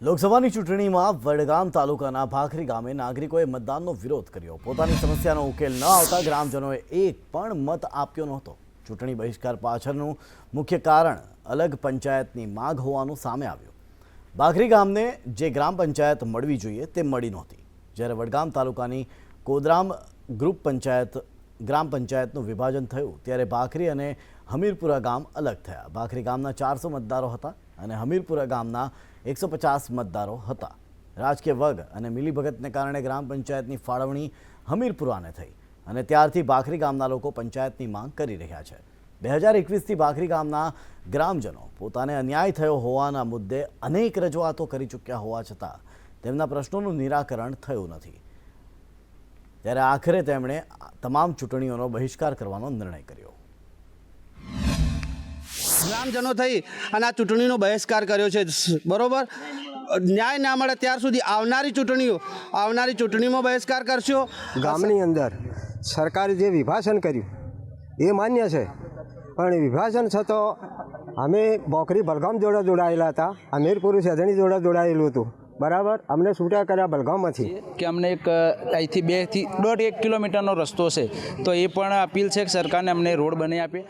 લોકસભાની ચૂંટણીમાં વડગામ તાલુકાના ભાખરી ગામે નાગરિકોએ મતદાનનો વિરોધ કર્યો. પોતાની સમસ્યાનો ઉકેલ ન આવતા ગ્રામજનોએ એક પણ મત આપ્યો નહોતો. ચૂંટણી બહિષ્કાર પાછળનું મુખ્ય કારણ અલગ પંચાયતની માગ હોવાનું સામે આવ્યું. ભાખરી ગામને જે ગ્રામ પંચાયત મળવી જોઈએ તે મળી નહોતી. જ્યારે વડગામ તાલુકાની કોદરામ ગ્રુપ પંચાયત ગ્રામ પંચાયતનું વિભાજન થયું ત્યારે ભાખરી અને હમીરપુરા ગામ અલગ થયા. ભાખરી ગામના ચારસો મતદારો હતા અને હમીરપુરા ગામના એકસો પચાસ મતદારો હતા. રાજકીય વગ અને મિલીભગતને કારણે ગ્રામ પંચાયતની ફાળવણી હમીરપુરાને થઈ અને ત્યારથી ભાખરી ગામના લોકો પંચાયતની માંગ કરી રહ્યા છે. બે હજાર એકવીસથી ભાખરી ગામના ગ્રામજનો પોતાને અન્યાય થયો હોવાના મુદ્દે અનેક રજૂઆતો કરી ચૂક્યા હોવા છતાં તેમના પ્રશ્નોનું નિરાકરણ થયું નથી. ત્યારે આખરે તેમણે તમામ ચૂંટણીઓનો બહિષ્કાર કરવાનો નિર્ણય કર્યો. ગ્રામજનો થઈ અને આ ચૂંટણીનો બહિષ્કાર કર્યો છે. બરોબર? ન્યાય ના મળે ત્યાર સુધી આવનારી ચૂંટણીઓ આવનારી ચૂંટણીમાં બહિષ્કાર કરશો. ગામની અંદર સરકારે જે વિભાજન કર્યું એ માન્ય છે. પણ વિભાજન છતાં અમે બોકરી બલગામ જોડે જોડાયેલા હતા અમીરપુર સેધણી જોડે જોડાયેલું હતું. બરાબર? અમને છૂટા કર્યા બલગામમાંથી. કે અમને એક અહીંથી બેથી દોઢ એક કિલોમીટરનો રસ્તો છે. તો એ પણ અપીલ છે કે સરકારને અમને રોડ બનાવી આપે.